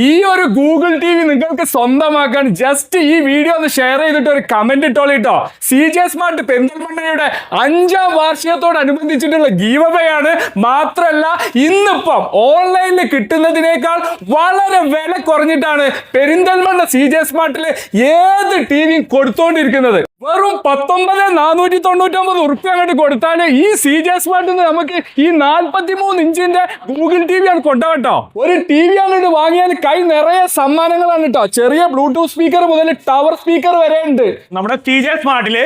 ഈ ഒരു Google T V നിങ്ങൾക്ക് സ്വന്തമാക്കാൻ ജസ്റ്റ് ഈ വീഡിയോ ഒന്ന് ഷെയർ ചെയ്തിട്ട് ഒരു കമന്റ് ഇട്ടോളിട്ടോ സി ജെ സ്മാർട്ട് പെരിന്തൽമണ്ണയുടെ അഞ്ചാം വാർഷികത്തോടനുബന്ധിച്ചിട്ടുള്ള ഗീവവയാണ് മാത്രല്ല ഇന്നിപ്പം ഓൺലൈനിൽ കിട്ടുന്നതിനേക്കാൾ വളരെ വില കുറഞ്ഞിട്ടാണ് പെരിന്തൽമണ്ണ സി ജെ സ്മാർട്ടിൽ ഏത് ടി വിയും വെറും പത്തൊമ്പത് നാനൂറ്റി തൊണ്ണൂറ്റൊമ്പത് ഉറുപ്പ്യ അങ്ങോട്ട് കൊടുത്താൽ ഈ സി ജെ സ്മാർട്ടിൽ നിന്ന് നമുക്ക് ഈ നാൽപ്പത്തി മൂന്ന് ഇഞ്ചിന്റെ ഗൂഗിൾ ടി വി ആണ് കൊണ്ടുപോകട്ടോ ഒരു ടി വി അങ്ങോട്ട് വാങ്ങിയാൽ കൈ നിറയെ സമ്മാനങ്ങളാണ് കേട്ടോ. ചെറിയ ബ്ലൂടൂത്ത് സ്പീക്കർ മുതൽ ടവർ സ്പീക്കർ വരെ ഉണ്ട്. നമ്മുടെ സി ജെ സ്മാർട്ടിൽ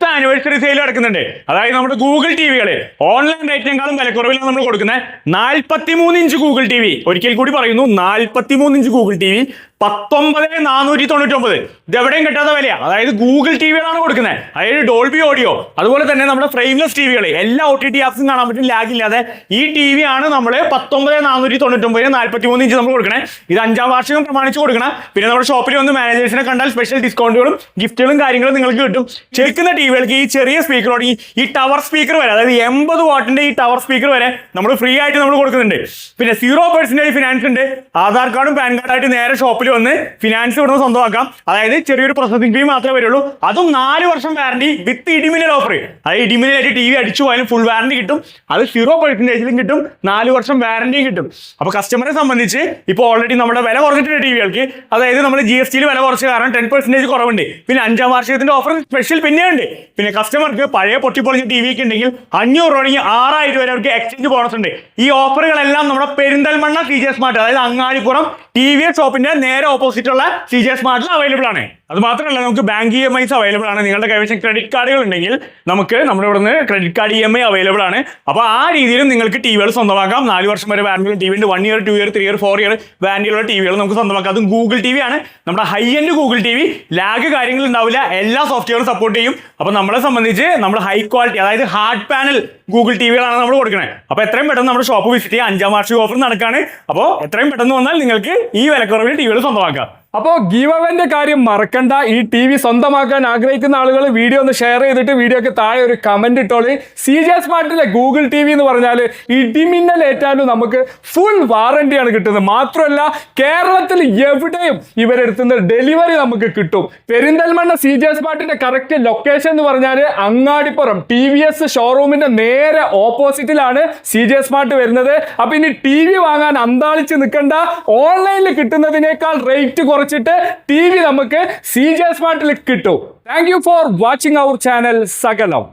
ഫിഫ്ത്ത് ആനിവേഴ്സറി സെയിൽ നടക്കുന്നുണ്ട് അതായത് നമ്മുടെ ഗൂഗിൾ ടി വികൾ ഓൺലൈൻ റേറ്റിനേക്കാളും വിലക്കുറവിലാണ് നമ്മൾ കൊടുക്കുന്നത് നാൽപ്പത്തി മൂന്ന് ഇഞ്ച് ഗൂഗിൾ ടി വി ഒരിക്കൽ കൂടി പറയുന്നു നാൽപ്പത്തി മൂന്ന് ഇഞ്ച് ഗൂഗിൾ ടി വി പത്തൊമ്പത് നാനൂറ്റി തൊണ്ണൂറ്റൊമ്പത് ഇത് എവിടെയും കിട്ടാത്ത വിലയാണ് അതായത് ഗൂഗിൾ ടി വികളാണ് കൊടുക്കുന്നത് അതായത് ഡോൾബി ഓഡിയോ അതുപോലെ തന്നെ നമ്മുടെ ഫ്രെയിംലെസ് ടി വികൾ എല്ലാ ഒ ടി ടി ആപ്സും കാണാൻ പറ്റും. ലാഗില്ലാതെ ഈ ടി വി ആണ് നമ്മൾ പത്തൊമ്പത് നാനൂറ്റി തൊണ്ണൂറ്റി നാൽപ്പത്തി മൂന്ന് ഇഞ്ച് നമ്മൾ കൊടുക്കണേ ഇത് അഞ്ചാം വാർഷികം പ്രമാണിച്ച് കൊടുക്കണം പിന്നെ നമ്മുടെ ഷോപ്പിൽ വന്ന് മാനേജേഴ്സിനെ കണ്ടാൽ സ്പെഷ്യൽ ഡിസ്കൗണ്ടുകളും ഗിഫ്റ്റുകളും കാര്യങ്ങളും നിങ്ങൾക്ക് കിട്ടും. ചെറുക്കുന്ന ടി വികൾക്ക് ഈ ചെറിയ സ്പീക്കറോട് ഈ ഈ ടവർ സ്പീക്കർ വരെ അതായത് എൺപത് വാട്ടിന്റെ ഈ ടവർ സ്പീക്കർ വരെ നമ്മൾ ഫ്രീ ആയിട്ട് നമ്മൾ കൊടുക്കുന്നുണ്ട്. പിന്നെ സീറോ പെർസെന്റേജ് ഫിനാൻസ് ഉണ്ട്. ആധാർ കാർഡും പാൻ കാർഡായിട്ട് നേരെ ഷോപ്പിൽ വന്ന് ഫിനാൻസ് ഇവിടുന്ന് സ്വന്തമാക്കാം. അതായത് ചെറിയൊരു പ്രോസസിംഗ് ഫീ മാത്രമേ വരുള്ളൂ. അതും നാല് വർഷം വാറണ്ടി വിത്ത് ഇടിമിനൽ ഓഫർ അതായത് ഇടിമിനലായിട്ട് ടി വി അടിച്ചു പോയാലും ഫുൾ വാറണ്ടി കിട്ടും. അത് സീറോ പെർസെന്റേജിലും കിട്ടും. നാല് വർഷം വാറണ്ടിയും കിട്ടും. അപ്പോൾ കസ്റ്റമറെ സംബന്ധിച്ച് ഇപ്പോൾ ഓൾറെഡി നമ്മുടെ വില കുറഞ്ഞിട്ടുണ്ട് ടി വികൾക്ക് അതായത് നമ്മൾ ജി എസ് ടിയിൽ വില കുറച്ച് കാരണം ടെൻ പെർസെന്റേജ് കുറവുണ്ട്. പിന്നെ അഞ്ചാം വാർഷികത്തിന്റെ ഓഫർ സ്പെഷ്യൽ പിന്നെയുണ്ട്. പിന്നെ കസ്റ്റമർക്ക് പഴയ പൊട്ടിപ്പൊളിഞ്ഞ ടി വിക്ക് ഉണ്ടെങ്കിൽ അഞ്ഞൂറ് രൂപ ആറായിരം രൂപ വരെ അവർക്ക് എക്സ്ചേഞ്ച് ബോണസ് ഉണ്ട്. ഈ ഓഫറുകളെല്ലാം നമ്മുടെ പെരിന്തൽമണ്ണ സി ജെ സ്മാർട്ട് അതായത് അങ്ങാടിപ്പുറം ടി വി എസ് ഷോപ്പിന്റെ നേരെ ഓപ്പോസിറ്റ് ഉള്ള സി ജെ സ്മാർട്ടിൽ അവൈലബിൾ ആണ്. അത് മാത്രമല്ല നമുക്ക് bank E M Is available ആണ്. നിങ്ങളുടെ കൈവശം ക്രെഡിറ്റ് കാർഡുകൾ ഉണ്ടെങ്കിൽ നമുക്ക് നമ്മുടെ ഇവിടുന്ന് credit card E M I available ആണ്. അപ്പോൾ ആ രീതിയിലും നിങ്ങൾക്ക് ടി വികൾ സ്വന്തമാക്കാം. നാല് വർഷം വരെ വാറന്റിയുള്ള ടി വി ഉണ്ട്. One year two year three year four year വാറന്റിയുള്ള T വികൾ നമുക്ക് സ്വന്തമാക്കാം. അതും ഗൂഗിൾ ടി വി ആണ്. നമ്മുടെ high end Google T V lag കാര്യങ്ങൾ ഉണ്ടാവില്ല. എല്ലാ സോഫ്റ്റ്വെയറും സപ്പോർട്ട് ചെയ്യും. നമ്മളെ സംബന്ധിച്ച് നമ്മൾ ഹൈ ക്വാളിറ്റി അതായത് ഹാർഡ് പാനൽ ഗൂഗിൾ ടി വികളാണ് നമ്മൾ കൊടുക്കുന്നത് അപ്പോൾ എത്രയും പെട്ടെന്ന് നമ്മുടെ ഷോപ്പ് വിസിറ്റ് ചെയ്യുക അഞ്ചാം വാർഷിക ഓഫർ നടക്കാണ്. അപ്പോൾ എത്രയും പെട്ടെന്ന് വന്നാൽ നിങ്ങൾക്ക് ഈ വിലക്കുറവിൽ ടി വികൾ സ്വന്തമാക്കാം. അപ്പോൾ ഗീവ് ഗീവവന്റെ കാര്യം മറക്കണ്ട. ഈ ടി വി സ്വന്തമാക്കാൻ ആഗ്രഹിക്കുന്ന ആളുകൾ വീഡിയോ ഒന്ന് ഷെയർ ചെയ്തിട്ട് വീഡിയോക്ക് താഴെ ഒരു കമന്റ് ഇട്ടോളി. സി ജെ സ്മാർട്ടിലെ ഗൂഗിൾ ടി വി എന്ന് പറഞ്ഞാൽ ഇടിമിന്നൽ ഏറ്റാലും നമുക്ക് ഫുൾ വാറണ്ടിയാണ് കിട്ടുന്നത്. മാത്രമല്ല കേരളത്തിൽ എവിടെയും ഇവരെടുത്തുന്ന ഡെലിവറി നമുക്ക് കിട്ടും. പെരിന്തൽമണ്ണ സി ജെ സ്മാർട്ടിന്റെ കറക്റ്റ് ലൊക്കേഷൻ എന്ന് പറഞ്ഞാൽ അങ്ങാടിപ്പുറം. ടി വി എസ് ഷോറൂമിന്റെ നേരെ ഓപ്പോസിറ്റിലാണ് സി ജെ സ്മാർട്ട് വരുന്നത്. അപ്പോൾ ഇനി ടി വി വാങ്ങാൻ അന്താളിച്ച് നിൽക്കണ്ട. ഓൺലൈനിൽ കിട്ടുന്നതിനേക്കാൾ റേറ്റ് കുറച്ചിട്ട് ടി വി നമുക്ക് സി ജെ സ്മാർട്ടിൽ കിട്ടും. Thank you for watching our channel സകലം.